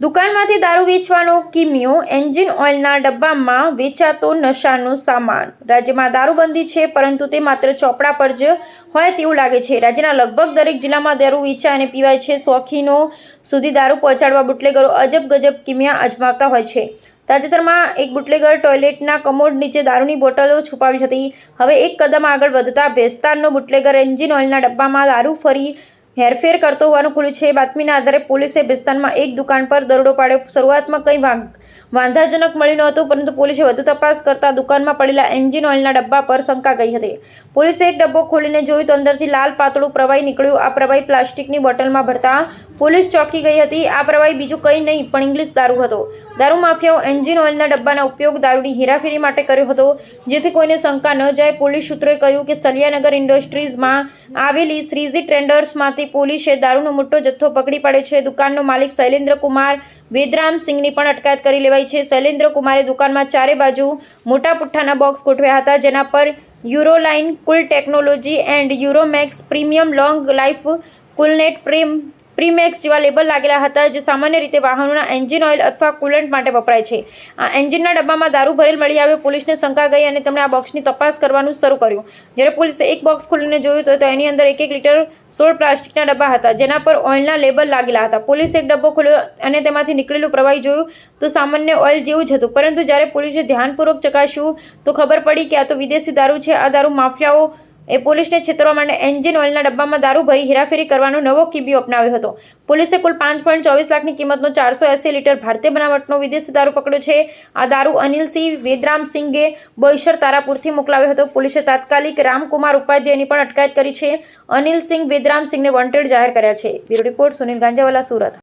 દુકાનમાંથી દારૂ વેચવાનો કિમિયો, એન્જિન ઓઇલના ડબ્બામાં વેચાતો નશાનો સામાન. રાજ્યમાં દારૂબંધી છે, પરંતુ તે માત્ર ચોપડા પર જ હોય તેવું લાગે છે. રાજ્યના લગભગ દરેક જિલ્લામાં દારૂ વેચાય અને પીવાય છે. શોખીનો સુધી દારૂ પહોંચાડવા બુટલેગરો અજબ ગજબ કિમિયા અજમાવતા હોય છે. તાજેતરમાં એક બુટલેગર ટોયલેટના કમોડ નીચે દારૂની બોટલો છુપાવી હતી. હવે એક કદમ આગળ વધતા ભેસ્તાનનો બુટલેગર એન્જિન ઓઇલના ડબ્બામાં દારૂ ફરી હેરફેર કરતો હોવાનું ખુલ્યું છે. બાતમીના આધારે પોલીસે બિસ્તાનમાં એક દુકાન પર દરોડો પાડ્યો. શરૂઆતમાં કંઈ વાંધાજનક મળ્યું નહોતું પરંતુ પોલીસે વધુ તપાસ કરતા દુકાનમાં પડેલા એન્જિન ઓઇલના ડબ્બા પર શંકા ગઈ હતી. પોલીસે એક ડબ્બો ખોલીને જોયું તો અંદરથી લાલ પાતળું પ્રવાહી નીકળ્યું. આ પ્રવાહી પ્લાસ્ટિકની બોટલમાં ભરતા પોલીસ ચોંકી ગઈ હતી. આ પ્રવાહી બીજું કંઈ નહીં, પણ ઇંગ્લિશ દારૂ હતો. દારૂ માફિયાઓ એન્જિન ઓઇલના ડબ્બાના ઉપયોગ દારૂની હેરાફેરી માટે કર્યો હતો, જેથી કોઈને શંકા ન જાય. પોલીસ સૂત્રોએ કહ્યું કે સલિયાનગર ઇન્ડસ્ટ્રીઝમાં આવેલી શ્રીજી ટ્રેન્ડર્સમાંથી પોલીસે દારૂનો મોટો જથ્થો પકડી પાડ્યો છે. દુકાનનો માલિક શૈલેન્દ્ર કુમાર વેદરામ પણ અટકાયત કરી લેવાઈ છે. શૈલેન્દ્ર કુમારે દુકાનમાં ચારે બાજુ મોટા પુઠ્ઠાના બોક્સ ગોઠવ્યા હતા, જેના પર Euroline cool technology and Euromax premium long life Coolnet પ્રીમ Premax જેવા લેબલ લાગેલા હતા જે સામાન્ય રીતે વાહનોના એન્જિન ઓઇલ અથવા કુલન્ટ માટે વપરાય છે. આ એન્જિનના ડબ્બામાં દારૂ ભરેલ મળી આવ્યો, પોલીસને શંકા ગઈ અને તેમણે આ બોક્સની તપાસ કરવાનું શરૂ કર્યું. જ્યારે પોલીસે એક બોક્સ ખોલીને જોયું તો એની અંદર એક એક લીટર સોળ પ્લાસ્ટિકના ડબ્બા હતા, જેના પર ઓઇલના લેબલ લાગેલા હતા. પોલીસે એક ડબ્બો ખોલ્યો અને તેમાંથી નીકળેલું પ્રવાહી જોયું તો સામાન્ય ઓઇલ જેવું જ હતું. પરંતુ જ્યારે પોલીસે ધ્યાનપૂર્વક ચકાસ્યું તો ખબર પડી કે આ તો વિદેશી દારૂ છે. આ દારૂ માફિયાઓ એ પોલીસને છેતરવા માટે એન્જિન ઓઇલના ડબ્બામાં દારૂ ભરી હેરાફેરી કરવાનો નવો કિબિયો અપનાવ્યો હતો. પોલીસે કુલ પાંચ પોઈન્ટ ચોવીસ લાખની કિંમતનો ચારસો એસી લીટર ભારતીય બનાવટનો વિદેશી દારૂ પકડ્યો છે. આ દારૂ અનિલસિંહ વેદરામસિંગે બોઈસર તારાપુરથી મોકલાવ્યો હતો. પોલીસે તાત્કાલિક રામકુમાર ઉપાધ્યાયની પણ અટકાયત કરી છે. અનિલસિંહ વેદરામસિંહને વોન્ટેડ જાહેર કર્યા છે. Bureau report Sunil Ganjawala, Surat.